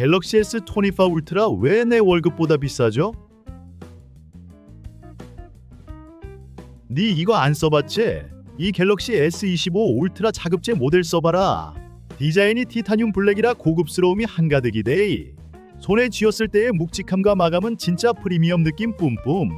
갤럭시 S24 울트라 왜 내 월급보다 비싸죠? 니 이거 안 써봤지? 이 갤럭시 S25 울트라 자급제 모델 써봐라. 디자인이 티타늄 블랙이라 고급스러움이 한가득이데 손에 쥐었을 때의 묵직함과 마감은 진짜 프리미엄 느낌 뿜뿜.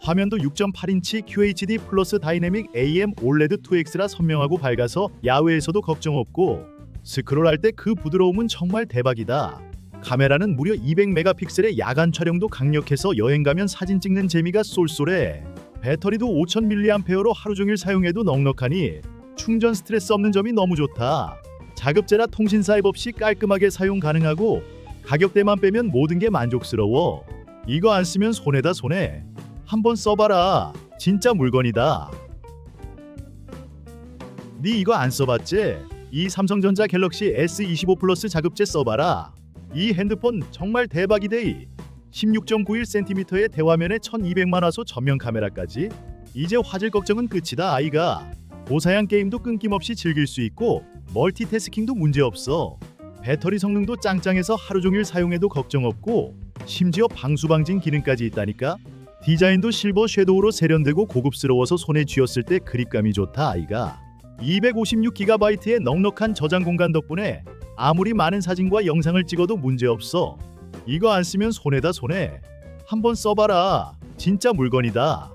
화면도 6.8인치 QHD 플러스 다이내믹 AM OLED 2X라 선명하고 밝아서 야외에서도 걱정 없고 스크롤할 때 그 부드러움은 정말 대박이다. 카메라는 무려 200메가픽셀의 야간 촬영도 강력해서 여행 가면 사진 찍는 재미가 쏠쏠해. 배터리도 5000mAh로 하루 종일 사용해도 넉넉하니 충전 스트레스 없는 점이 너무 좋다. 자급제라 통신사 앱 없이 깔끔하게 사용 가능하고 가격대만 빼면 모든 게 만족스러워. 이거 안 쓰면 손해다 손해. 한번 써봐라. 진짜 물건이다. 니 이거 안 써봤지? 이 삼성전자 갤럭시 S25 플러스 자급제 써봐라. 이 핸드폰 정말 대박이데이. 16.91cm의 대화면에 1200만 화소 전면 카메라까지. 이제 화질 걱정은 끝이다 아이가. 고사양 게임도 끊김없이 즐길 수 있고 멀티태스킹도 문제 없어. 배터리 성능도 짱짱해서 하루 종일 사용해도 걱정 없고 심지어 방수 방진 기능까지 있다니까. 디자인도 실버 섀도우로 세련되고 고급스러워서 손에 쥐었을 때 그립감이 좋다 아이가. 256GB의 넉넉한 저장 공간 덕분에 아무리 많은 사진과 영상을 찍어도 문제 없어. 이거 안 쓰면 손해다 손해. 한번 써봐라. 진짜 물건이다.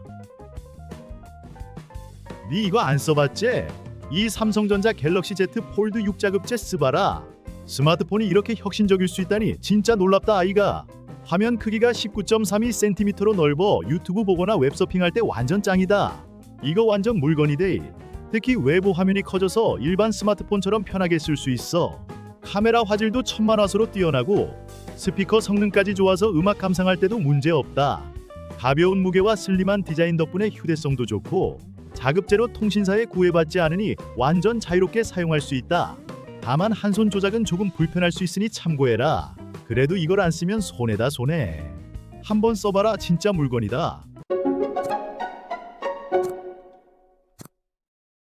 니 이거 안 써봤지? 이 삼성전자 갤럭시 Z 폴드 6 자급제 쓰봐라. 스마트폰이 이렇게 혁신적일 수 있다니 진짜 놀랍다 아이가. 화면 크기가 19.32cm로 넓어 유튜브 보거나 웹서핑할 때 완전 짱이다. 이거 완전 물건이데. 특히 외부 화면이 커져서 일반 스마트폰처럼 편하게 쓸 수 있어. 카메라 화질도 천만 화소로 뛰어나고 스피커 성능까지 좋아서 음악 감상할 때도 문제 없다. 가벼운 무게와 슬림한 디자인 덕분에 휴대성도 좋고 자급제로 통신사에 구애받지 않으니 완전 자유롭게 사용할 수 있다. 다만 한 손 조작은 조금 불편할 수 있으니 참고해라. 그래도 이걸 안 쓰면 손해다 손해. 한번 써봐라 진짜 물건이다.